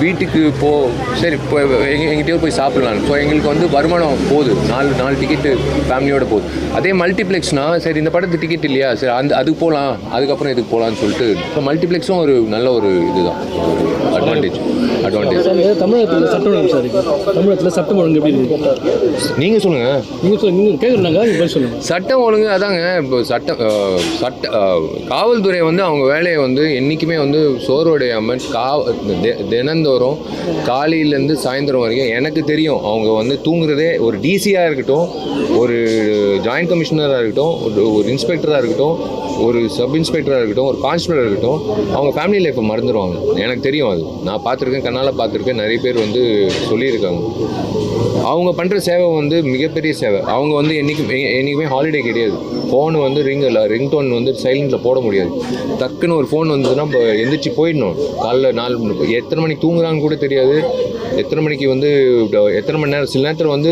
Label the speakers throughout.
Speaker 1: வீட்டுக்கு போ சரி இப்போ எங்க எங்கிட்டயோ போய் சாப்பிடலாம் ஸோ எங்களுக்கு வந்து வருமானம் போகுது. நாலு நாலு டிக்கெட்டு ஃபேமிலியோட போகுது. அதே மல்டிப்ளெக்ஸ்னா சரி இந்த படத்து டிக்கெட் இல்லையா? சரி அந்த அதுக்கு போகலாம் அதுக்கப்புறம் இதுக்கு போகலான்னு சொல்லிட்டு இப்போ மல்டிப்ளெக்ஸும் ஒரு நல்ல ஒரு இதுதான். அட்வான்டேஜ் அட்வான்டேஜ்
Speaker 2: தமிழகத்தில் சட்டம் ஒழுங்கு சார் தமிழகத்தில் சட்டம் ஒழுங்கு எப்படி இருக்கு?
Speaker 1: நீங்கள் சொல்லுங்கள்
Speaker 2: நீங்கள் சொல்லுங்க நீங்கள் கேட்குறாங்க சொல்லுங்கள்
Speaker 1: சட்டம் ஒழுங்கு அதாங்க இப்போ சட்டம் சட்ட காவல்துறை வந்து அவங்க வேலையை வந்து என்றைக்குமே வந்து சோர்வடையாமல் கா தெ- வரும். காலையிலேருந்து சாயந்தரம் வரைக்கும் எனக்கு தெரியும் அவங்க வந்து தூங்குறதே ஒரு டிசியாக இருக்கட்டும் ஒரு ஜாயின்ட் கமிஷனராக இருக்கட்டும் ஒரு ஒரு இன்ஸ்பெக்டராக இருக்கட்டும் ஒரு சப் இன்ஸ்பெக்டராக இருக்கட்டும் ஒரு கான்ஸ்டபிளாக இருக்கட்டும் அவங்க ஃபேமிலி லைஃப்பை மறந்துடுவாங்க எனக்கு தெரியும் அது. நான் பார்த்துருக்கேன் கண்ணால் பார்த்துருக்கேன் நிறைய பேர் வந்து சொல்லியிருக்காங்க. அவங்க பண்ணுற சேவை வந்து மிகப்பெரிய சேவை. அவங்க வந்து என்றைக்கும் என்றைக்குமே ஹாலிடே கிடையாது. ஃபோன் வந்து ரிங் இல்லை ரிங் டோன் வந்து சைலண்டில் போட முடியாது. டக்குன்னு ஒரு ஃபோன் வந்ததுன்னா இப்போ எந்திரிச்சு போயிடணும். காலைல நாலு எத்தனை மணிக்கு தூங்குறான்னு கூட தெரியாது. எத்தனை மணிக்கு வந்து எத்தனை மணி நேரம் சில நேரத்தில் வந்து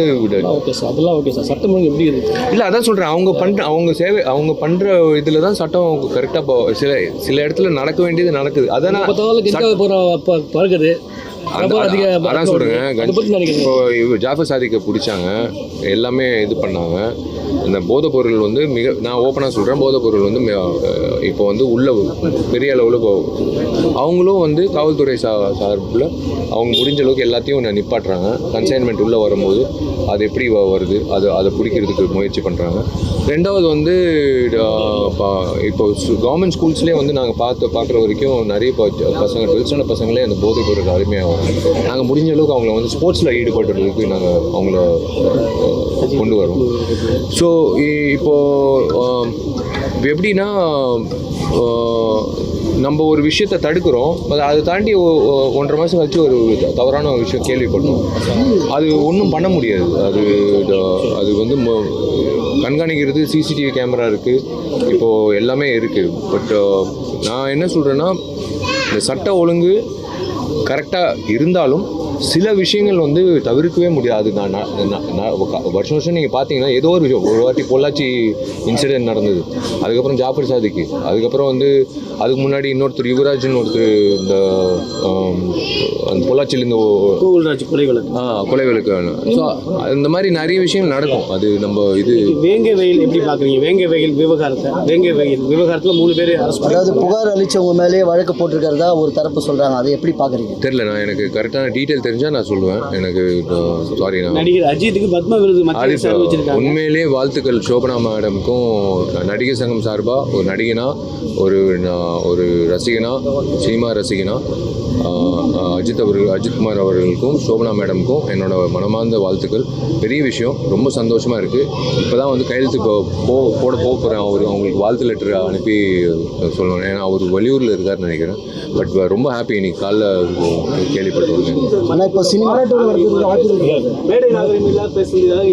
Speaker 2: ஓகே சார் அதெல்லாம் ஓகே சார் சட்டம் எப்படி இருக்கு?
Speaker 1: இல்லை அதான் சொல்கிறேன் அவங்க பண்ணுற அவங்க சேவை அவங்க பண்ணுற இதில் தான் சட்டம் கரெக்டாக சில சில இடத்துல நடக்க வேண்டியது நடக்குது. அதான்
Speaker 2: இப்போ
Speaker 1: அதான் சொல்கிறேங்க இப்போ ஜாஃபர் சாதிக்கை பிடிச்சாங்க. எல்லாமே இது பண்ணாங்க. இந்த போதைப் பொருள் வந்து மிக நான் ஓப்பனாக சொல்கிறேன் போதைப் பொருள் வந்து இப்போ வந்து உள்ள பெரிய அளவில் இப்போ அவங்களும் வந்து காவல்துறை சா சார்பில் அவங்க முடிஞ்ச அளவுக்கு எல்லாத்தையும் நிப்பாட்டுறாங்க. கன்சைன்மெண்ட் உள்ளே வரும்போது அது எப்படி வருது? அது அதை பிடிக்கிறதுக்கு முயற்சி பண்ணுறாங்க ரெண்டாவது வந்து இப்போ கவர்மெண்ட் ஸ்கூல்ஸ்லேயே வந்து நாங்கள் பார்த்து பார்க்குற வரைக்கும் நிறைய பசங்க டுவெல்த் பசங்களே அந்த போதைப் பொருள் அருமையாக நாங்கள் முடிஞ்ச அளவுக்கு அவங்கள வந்து ஸ்போர்ட்ஸில் ஈடுபட்டுறதுக்கு நாங்கள் அவங்கள கொண்டு வரோம். ஸோ இப்போது எப்படின்னா நம்ம ஒரு விஷயத்தை தடுக்கிறோம். அதை அதை தாண்டி ஒன்றரை மாதம் கழிச்சு ஒரு தவறான ஒரு விஷயம் கேள்விப்பட்டோம். அது ஒன்றும் பண்ண முடியாது. அது அது வந்து கண்காணிக்கிறது சிசிடிவி கேமரா இருக்குது இப்போது எல்லாமே இருக்குது பட் நான் என்ன சொல்கிறேன்னா இந்த சட்ட ஒழுங்கு கரெக்டாக இருந்தாலும் சில விஷயங்கள் வந்து தவிர்க்கவே முடியாது. நான் வருஷம் வருஷம் நீங்கள் பார்த்தீங்கன்னா ஏதோ ஒரு விஷயம். ஒரு வாட்டி பொள்ளாச்சி இன்சிடென்ட் நடந்தது. அதுக்கப்புறம் ஜாஃபர் சாதிக்கு. அதுக்கப்புறம் வந்து அதுக்கு முன்னாடி இன்னொருத்தர் யுவராஜ்னு ஒருத்தர் இந்த அந்த பொள்ளாச்சியிலேருந்து
Speaker 2: கூகுள்ராஜ் கொலை வழக்கு.
Speaker 1: ஆ கொலை வழக்கு. ஸோ இந்த மாதிரி நிறைய விஷயங்கள் நடக்கும். அது நம்ம இது
Speaker 2: வேங்கை வெயில் எப்படி பார்க்குறீங்க வேங்கை வெயில் விவகாரத்தை வேங்கை வெயில் விவகாரத்தில் மூணு பேர்
Speaker 3: அதாவது புகார் அளிச்சவங்க மேலேயே வழக்கு போட்டிருக்கிறதா ஒரு தரப்பு சொல்றாங்க. அதை எப்படி பாக்குறீங்க?
Speaker 1: தெரில நான் எனக்கு கரெக்டான டீட்டெயில் தெரிஞ்சால் நான் சொல்லுவேன். எனக்கு சாரி நான்
Speaker 2: நடிகர் அஜித்துக்கு பத்ம விருது
Speaker 1: உண்மையிலேயே வாழ்த்துக்கள் சோபனா மேடம்க்கும் நடிகர் சங்கம் சார்பாக ஒரு நடிகனா ஒரு ஒரு ரசிகனா சினிமா ரசிகனா அஜித் அவர்கள் அஜித்குமார் அவர்களுக்கும் சோபனா மேடம்க்கும் என்னோட மனமார்ந்த வாழ்த்துக்கள். பெரிய விஷயம் ரொம்ப சந்தோஷமாக இருக்குது இப்போ தான் வந்து கையெழுத்து போ போட போக போகிறேன் அவர் அவங்களுக்கு வாழ்த்து லெட்டர் அனுப்பி சொல்லணும். ஏன்னா அவர் வெளியூரில் இருக்காருன்னு நினைக்கிறேன். பட் ரொம்ப ஹாப்பி இன்னைக்கு காலைல கேள்விப்பட்டு வந்தேன்
Speaker 3: ஆனா இப்போ சினிமா